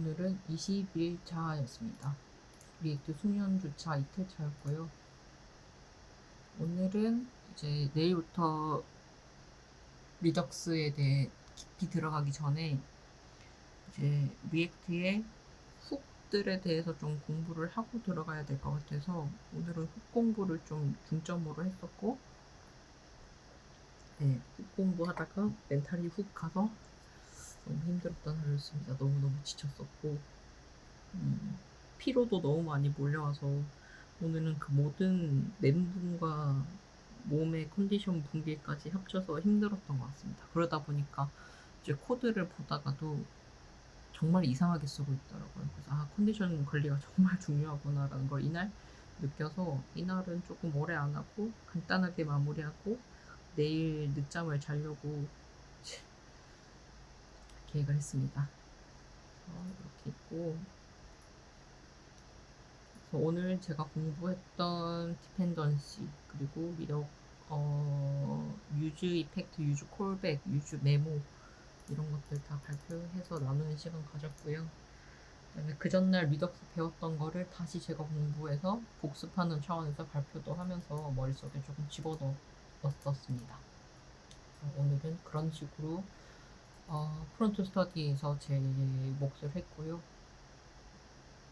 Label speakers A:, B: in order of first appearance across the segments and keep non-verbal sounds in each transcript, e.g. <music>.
A: 오늘은 20일차였습니다. 리액트 숙련주차 이틀 차였고요. 오늘은 이제 내일부터 리덕스에 대해 깊이 들어가기 전에 이제 리액트의 훅들에 대해서 좀 공부를 하고 들어가야 될 것 같아서 오늘은 훅 공부를 좀 중점으로 했었고 네, 훅 공부하다가 멘탈이 훅 가서 너무 힘들었던 하루였습니다. 너무너무 지쳤었고 음, 피로도 너무 많이 몰려와서 오늘은 그 모든 멘붕과 몸의 컨디션 붕괴까지 합쳐서 힘들었던 것 같습니다. 그러다 보니까 이제 코드를 보다가도 정말 이상하게 쓰고 있더라고요. 그래서 아 컨디션 관리가 <laughs> 정말 중요하구나라는 걸 이날 느껴서 이날은 조금 오래 안 하고 간단하게 마무리하고 내일 늦잠을 자려고 계획을 했습니다. 그래서 이렇게 있고 그래서 오늘 제가 공부했던 디펜던시 그리고 미력 어, 유즈 이펙트, 유즈 콜백, 유즈 메모 이런 것들 다 발표해서 나누는 시간 가졌고요. 그다음에 그 전날 리덕스 배웠던 거를 다시 제가 공부해서 복습하는 차원에서 발표도 하면서 머릿속에 조금 집어넣었습니다. 오늘은 그런 식으로 어, 프론트 스터디에서 제 몫을 했고요.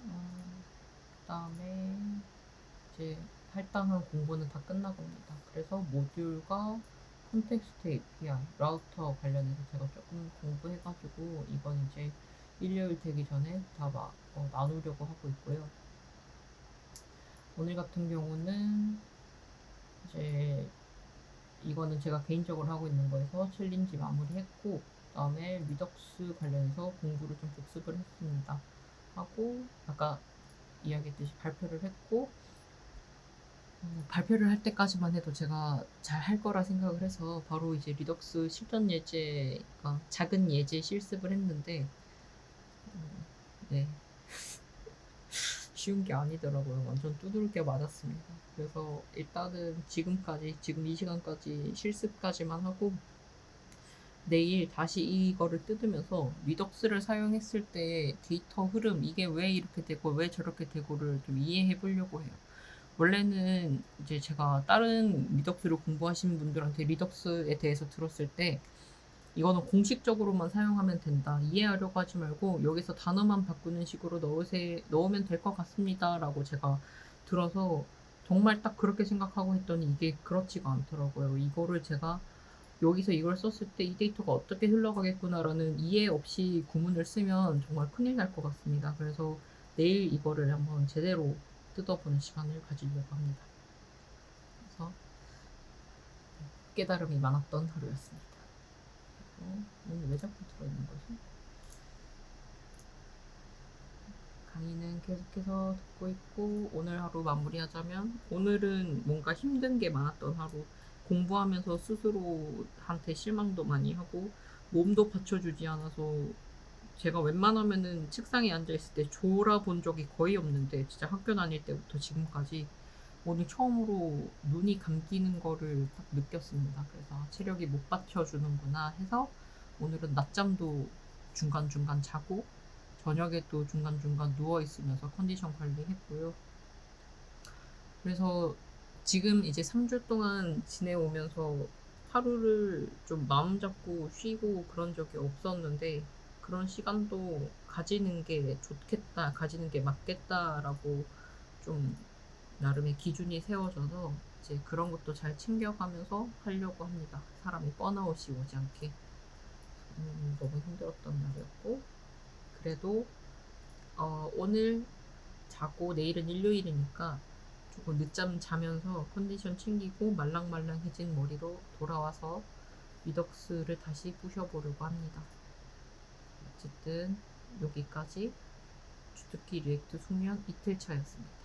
A: 어, 그다음에 이제 할당한 공부는 다 끝나갑니다. 그래서 모듈과 콘텍스트 API, 라우터 관련해서 제가 조금 공부해가지고 이번 이제 일요일 되기 전에 다 마, 어, 나누려고 하고 있고요. 오늘 같은 경우는 이제 이거는 제가 개인적으로 하고 있는 거에서 챌린지 마무리했고 그 다음에 리덕스 관련해서 공부를 좀 복습을 했습니다. 하고 아까 이야기했듯이 발표를 했고 어, 발표를 할 때까지만 해도 제가 잘 할 거라 생각을 해서 바로 이제 리덕스 실전 예제가 작은 예제 실습을 했는데 어, 네 <laughs> 쉬운 게 아니더라고요. 완전 두들겨 맞았습니다. 그래서 일단은 지금까지 지금 이 시간까지 실습까지만 하고 내일 다시 이거를 뜯으면서 리덕스를 사용했을 때 데이터 흐름 이게 왜 이렇게 되고 왜 저렇게 되고를 좀 이해해 보려고 해요. 원래는 이제 제가 다른 리덕스를 공부하신 분들한테 리덕스에 대해서 들었을 때 이거는 공식적으로만 사용하면 된다. 이해하려고 하지 말고 여기서 단어만 바꾸는 식으로 넣으세, 넣으면 될 것 같습니다. 라고 제가 들어서 정말 딱 그렇게 생각하고 했더니 이게 그렇지가 않더라고요. 이거를 제가 여기서 이걸 썼을 때 이 데이터가 어떻게 흘러가겠구나라는 이해 없이 구문을 쓰면 정말 큰일 날 것 같습니다. 그래서 내일 이거를 한번 제대로 뜯어보는 시간을 가지려고 합니다. 그래서 깨달음이 많았던 하루였습니다. 오늘 왜 자꾸 들어있는 거지? 강의는 계속해서 듣고 있고 오늘 하루 마무리하자면 오늘은 뭔가 힘든 게 많았던 하루 공부하면서 스스로한테 실망도 많이 하고 몸도 받쳐주지 않아서 제가 웬만하면은 책상에 앉아있을 때 졸아본 적이 거의 없는데 진짜 학교 다닐 때부터 지금까지 오늘 처음으로 눈이 감기는 거를 딱 느꼈습니다. 그래서 아, 체력이 못 받쳐주는구나 해서 오늘은 낮잠도 중간중간 자고 저녁에 또 중간중간 누워있으면서 컨디션 관리했고요. 그래서 지금 이제 3주 동안 지내오면서 하루를 좀 마음 잡고 쉬고 그런 적이 없었는데 그런 시간도 가지는 게 좋겠다, 가지는 게 맞겠다라고 좀 나름의 기준이 세워져서 이제 그런 것도 잘 챙겨가면서 하려고 합니다. 사람이 번아웃이 오지 않게. 음, 너무 힘들었던 날이었고 그래도 어, 오늘 자고 내일은 일요일이니까 조금 늦잠 자면서 컨디션 챙기고 말랑말랑해진 머리로 돌아와서 미덕스를 다시 부셔보려고 합니다. 어쨌든 여기까지 주특기 리액트 숙련 이틀 차였습니다.